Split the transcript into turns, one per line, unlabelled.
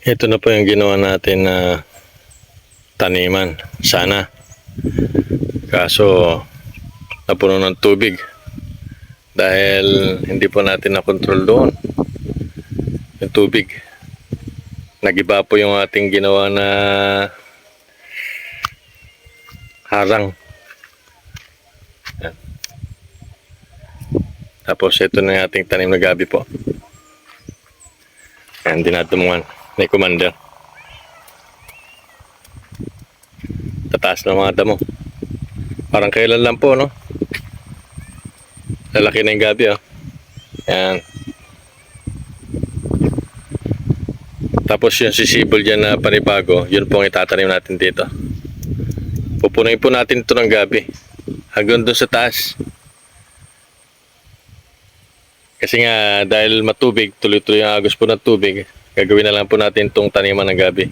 Ito na po yung ginawa natin na taniman. Sana. Kaso, napuno ng tubig. Dahil hindi po natin na-control doon. Yung tubig. Nagiba po yung ating ginawa na harang. Tapos ito na yung ating tanim na gabi po. Yan, dinatumungan ni Commander. Tataas ng mga damo. Parang kailan lang po, no? Lalaki na yung gabi, oh. Yan. Tapos yung sisibol dyan na panibago, yun po ang itatanim natin dito. Pupunuin po natin ito ng gabi. Hanggang doon sa taas. Kasi nga, dahil matubig, tuloy-tuloy ang agos po ng tubig, gagawin na lang po natin itong taniman ng gabi.